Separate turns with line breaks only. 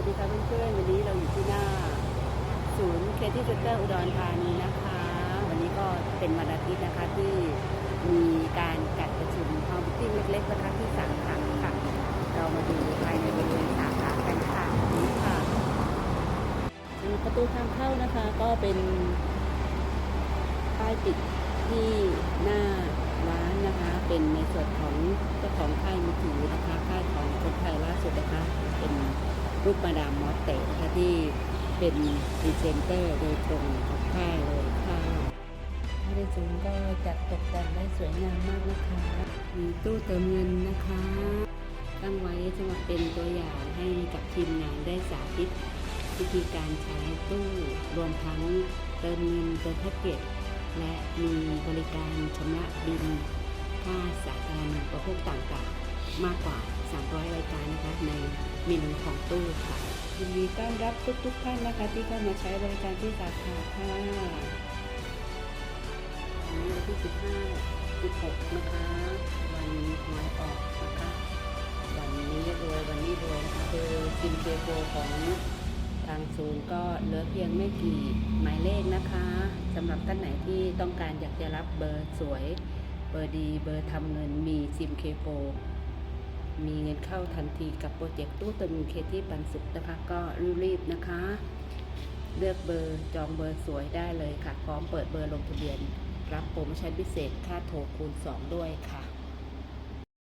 วัสดีค่ะเพื่อนๆวันนี้เราอยู่ที่หน้า ศูนย์เคที่เซ็นเตอร์อุดรธานีนะคะ วันนี้ก็เป็นวันอาทิตย์นะคะที่มีการจัดประชุมฮอลติ้งเล็กๆนะคะที่สาขาค่ะ เรามาดูภายในบริเวณสาขากันค่ะนี่ค่ะประตูทางเข้านะคะก็เป็นป้ายติดที่หน้าร้านนะคะ เป็นในส่วนของเจ้าของค่ายมือถือนะคะค่ายของคนไทยล่าสุดนะคะ เป็น รูปมาดามมอสเตะนะคะที่เป็นพรีเซนเตอร์โดยตรงของค่ายเลยค่ะภายในศูนก็จัดตกแต่งได้สวยงามมากนะคะ มีตู้เติมเงินนะคะ ตั้งไว้สำหรับเป็นตัวอย่างให้กับทีมงานได้สาธิตวิธีการใช้ตู้รวมทั้งเติมเงินเติมแพ็กเกจและมีบริการชำระบินค่าสาธารณูปโภคต่างๆ มากกว่า 300 รายการนะคะในเมนูของตู้ค่ะยินดีต้อนรับทุกๆท่านนะคะ ที่เข้ามาใช้บริการที่สาขาค่ะวันนี้วันที่ 15 16 นะคะ วันหวยออกนะคะ วันนี้รวยวันนี้รวยนะคะคือซิมเจโกของทางศูนย์ก็เหลือเพียงไม่กี่หมายเลขนะคะสำหรับท่านไหนที่ต้องการอยากจะรับเบอร์สวย เบอร์ดี เบอร์ทำเงินมีซิมเคโมีเงินเข้าทันทีกับโปรเจกต์ตู้เติมเงินเคที่ปันสุขนะคะก็รีบๆนะคะ เลือกเบอร์จองเบอร์สวยได้เลยค่ะพร้อมเปิดเบอร์ลงทะเบียน รับโปรโมชั่นพิเศษค่าโทรคูณ 2 ด้วยค่ะ